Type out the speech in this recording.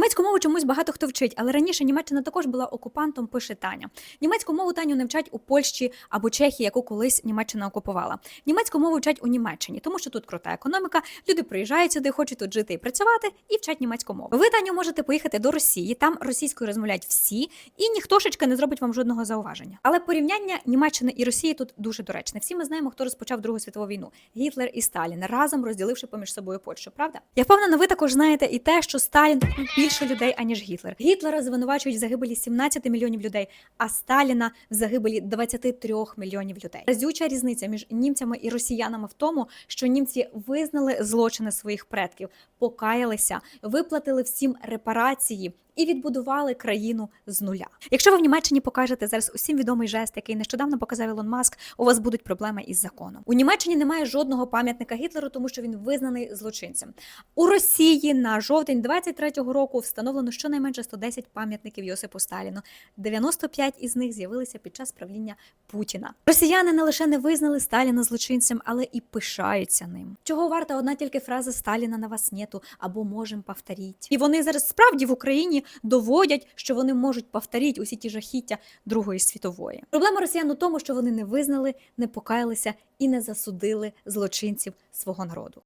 Німецьку мову чомусь багато хто вчить, але раніше Німеччина також була окупантом, пише Таня. Німецьку мову Таню не вчать у Польщі або Чехії, яку колись Німеччина окупувала. Німецьку мову вчать у Німеччині, тому що тут крута економіка. Люди приїжджають сюди, хочуть тут жити і працювати, і вчать німецьку мову. Ви Таню можете поїхати до Росії, там російською розмовляють всі, і ніхтошечки не зробить вам жодного зауваження. Але порівняння Німеччини і Росії тут дуже доречне. Всі ми знаємо, хто розпочав Другу світову війну: Гітлер і Сталін, разом розділивши поміж собою Польщу. Правда? Я впевнена, ви також знаєте і те, що Сталін більше людей аніж Гітлер. Гітлера звинувачують в загибелі 17 мільйонів людей, а Сталіна в загибелі 23 мільйонів людей. Разюча різниця між німцями і росіянами в тому, що німці визнали злочини своїх предків, покаялися, виплатили всім репарації. І відбудували країну з нуля. Якщо ви в Німеччині покажете зараз усім відомий жест, який нещодавно показав Ілон Маск, у вас будуть проблеми із законом. У Німеччині немає жодного пам'ятника Гітлеру, тому що він визнаний злочинцем. У Росії на жовтень 23-го року встановлено щонайменше 110 пам'ятників Йосипу Сталіну. 95 із них з'явилися під час правління Путіна. Росіяни не лише не визнали Сталіна злочинцем, але і пишаються ним. Чого варта одна тільки фраза Сталіна на вас нету або можем повторіть. І вони зараз справді в Україні доводять, що вони можуть повторити усі ті жахіття Другої світової. Проблема росіян у тому, що вони не визнали, не покаялися і не засудили злочинців свого народу.